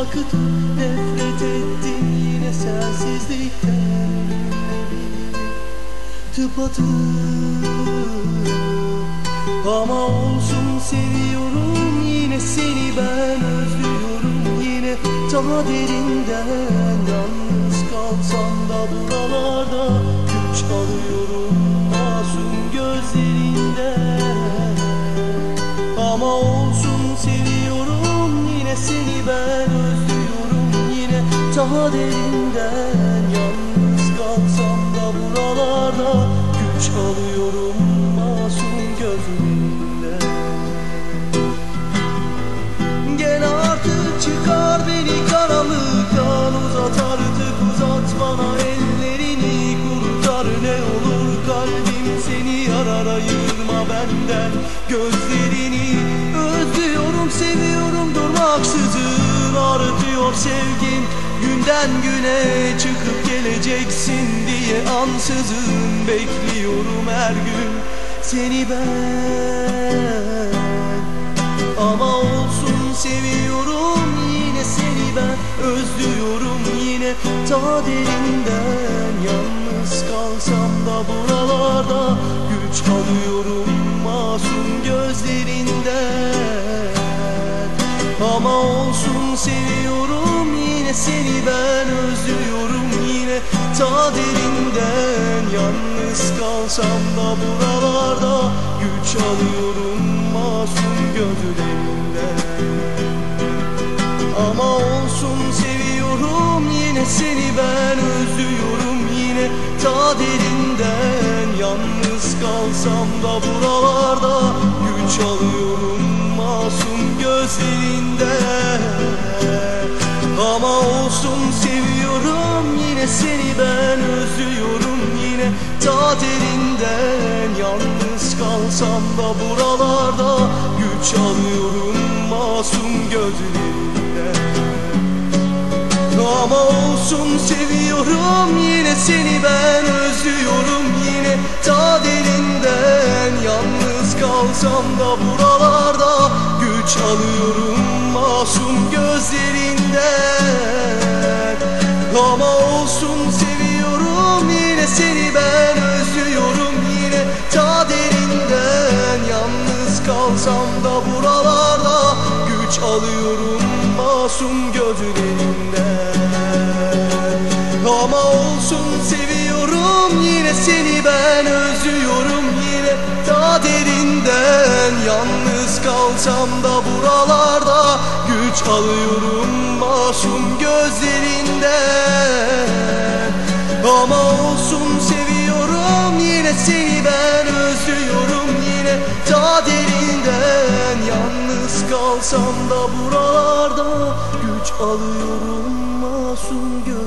akıtıp nefret ettim yine sensizlikten Tıpatıp ama olsun seviyorum yine seni ben özlüyorum yine daha derinden yalnız kalsam da buralarda güç alıyorum masum gözlerinden. Ama olsun seviyorum yine seni ben daha derinden yalnız kalsam da buralarda güç alıyorum masum gözlerinden Gel artık çıkar beni karanlıktan Uzat artık uzat bana ellerini kurtar Ne olur kalbim seni yarar ayırma benden Gözlerini. Özlüyorum seviyorum durmaksızın Artıyor sevgim günden güne çıkıp geleceksin diye ansızın Bekliyorum her gün seni ben. Ama olsun seviyorum yine seni ben. Özlüyorum yine ta derinden. Yalnız kalsam da buralarda güç alıyorum. Masum gözlerinden seni ben özlüyorum yine. Ta derinden Yalnız kalsam da buralarda güç alıyorum masum gözlerinden Ama olsun seviyorum yine seni ben özlüyorum yine. Ta derinden Yalnız kalsam da buralarda güç alıyorum masum gözlerinden seni ben özlüyorum yine. Ta derinden Yalnız kalsam da buralarda güç alıyorum masum gözlerinden ama olsun seviyorum yine seni ben özlüyorum yine. Ta derinden Yalnız kalsam da buralarda güç alıyorum masum gözlerinden güç alıyorum masum gözlerinden Ama olsun seviyorum yine seni. Ben özlüyorum yine ta derinden. Yalnız kalsam da buralarda güç alıyorum masum gözlerinden Ama olsun seviyorum yine seni. Ben özlüyorum yine ta derinden kalsam da buralarda Güç alıyorum masum gö